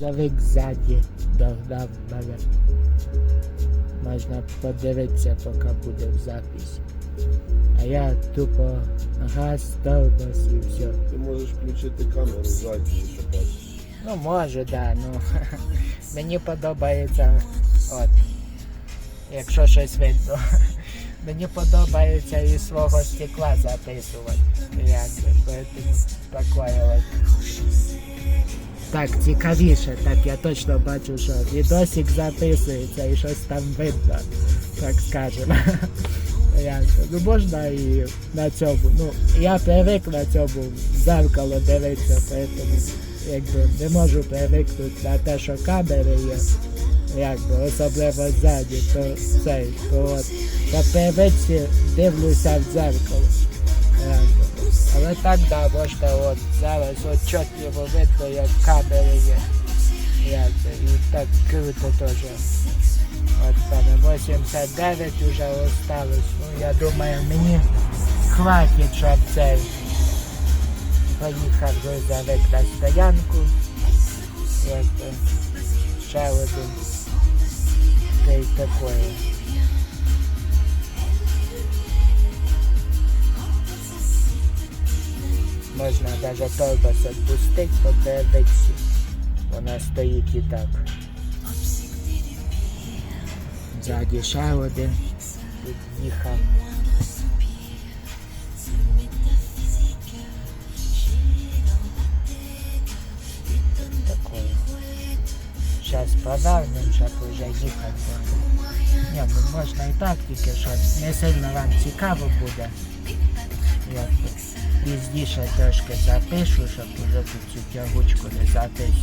Завик ззаді догнав мене. Можна подивитися, поки буде в записі. А я тупо газ, тормоз і все. Ти можеш включити камеру ззаді, що бачиш. Ну може, да, ну мені подобається от. Якщо щось видно. Мені подобається і свого стекла записувати. Як, поэтому такое от. Так, цікавіше, так я точно бачу, що відосик записується і щось там видно, так скажемо. Ну можна і на цьому. Ну, я привик на цьому зеркало дивитися, поэтому якби не можу привикнути на те, що камери є. Якби, особливо ззаді, то цей, то от по привичці дивлюся в дзеркало. Але так да, можна от зараз от чітко видно, як камери є. І так круто теж. От там 89 вже осталось. Ну я думаю, мені хватить, щоб цей поїхав грузовик на стоянку. Якби ще один. Та й такое. Можна даже торбас відпустити по передиці. Вона стоїть і так. Ззаді ще один під'їхав. Зараз повернемо, щоб вже їхати. Ні, ну можна і так, тільки що не сильно вам цікаво буде. Я тут пізніше трошки запишу, щоб тут цю тягучку не запишу.